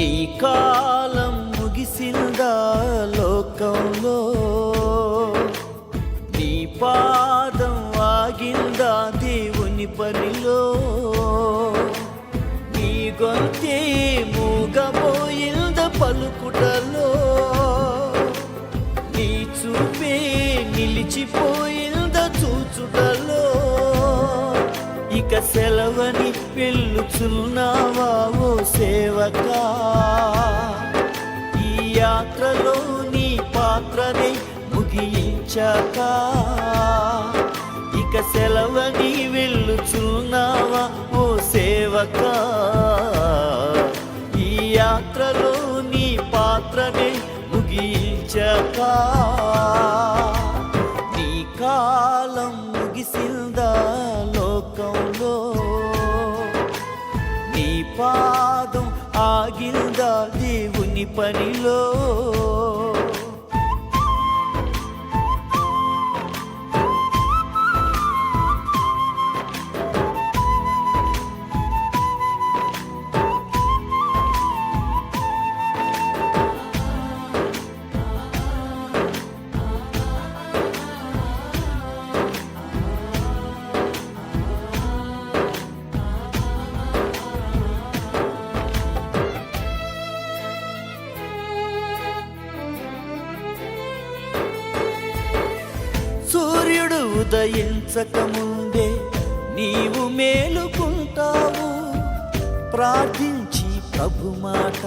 నీ కాలం ముగిసిందా లోకంలో? నీ పాదం ఆగిందా దేవుని పనిలో? నీ గొంతే మూగబోయింద పలుకుటలో? నీ చూపే నిలిచిపోయింద చూచుటలో? ఇక సెలవని పిల్లుచున్నావా ఓ ఈ యాత్రలో నీ పాత్రనే ముగించాక ఇక సెలవని వెళ్ళుచున్నావా ఓ సేవకా? ఈ యాత్రలో నీ పాత్రనే ముగించాక ఆగిందా దేవుని పనిలో? ఉదయించక ముందే నీవు మేలుకుంటావు. ప్రార్థించి ప్రభు మాట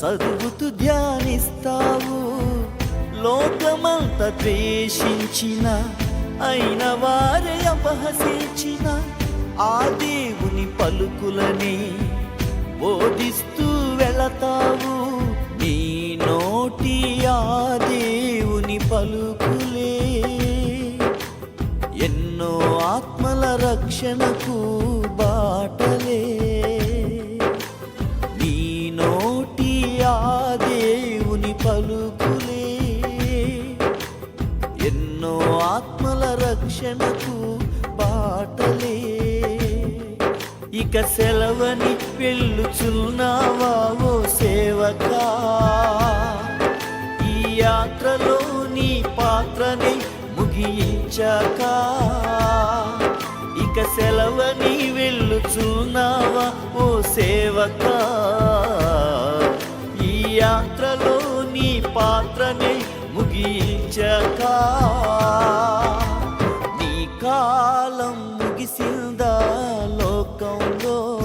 చదువుతూ ధ్యానిస్తావు. లోకమంత ద్వేషించిన అయిన వారే అపహసించిన ఆ దేవుని పలుకులని బోధిస్తూ రక్షణకు బాటలే. నీ నోటి ఆ దేవుని పలుకులే. ఎన్నో ఆత్మల రక్షణకు బాటలే. ఇక సెలవని వెళ్ళుచున్నావా ఓ సేవకా? ఈ యాత్రలో నీ పాత్రని ముగించాక ఇక సెలవని వెళ్ళుచున్నావా? ఓ సేవక ఈ యాత్రలో నీ పాత్రని ముగించక. నీ కాలం ముగిసిందా లోకంలో?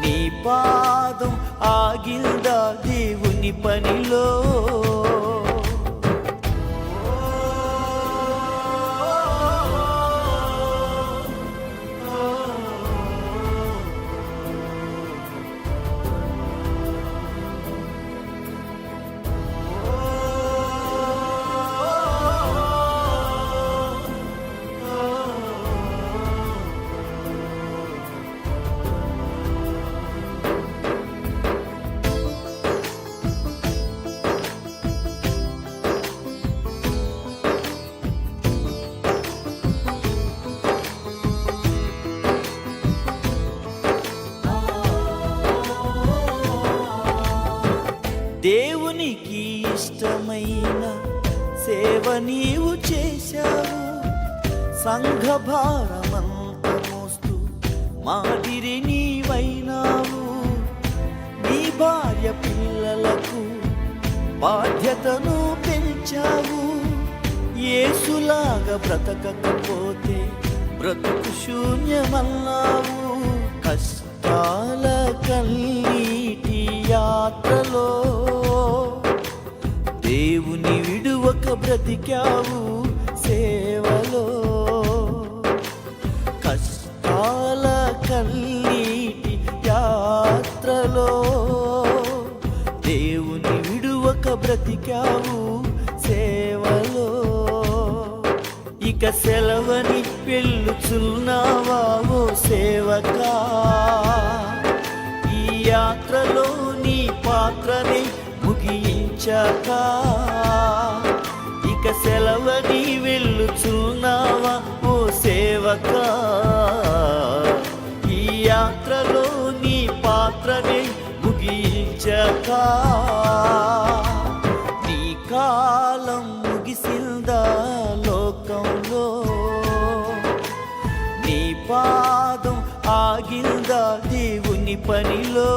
నీ పాదం ఆగిందా దేవుని పనిలో? దేవునికి ఇష్టమైన సేవ నీవు చేశావు. సంఘ భారమంత మోస్తూ మాదిరి నీవైనావు. నీ భార్య పిల్లలకు బాధ్యతను పెంచావు. ఏసులాగా బ్రతకకపోతే బ్రతుకు శూన్యమన్నావు. కష్టాల కన్నీటి యాత్రలో దేవుని విడువక బ్రతికావు సేవలో. కష్టాల కన్నీటి యాత్రలో. దేవుని విడువక బ్రతికావు సేవలో. ఇక సెలవని పెళ్ళుచున్నావా సేవకా? ఈ యాత్రలో నీ పాత్రని ఉంచాక ఇక సెలవని వెళ్ళుచున్నావా ఓ సేవక? ఈ యాత్రలో నీ పాత్రనే ముగించాక నీ కాలం ముగిసిందా లోకంలో? నీ పాదం ఆగిందా దేవుని పనిలో?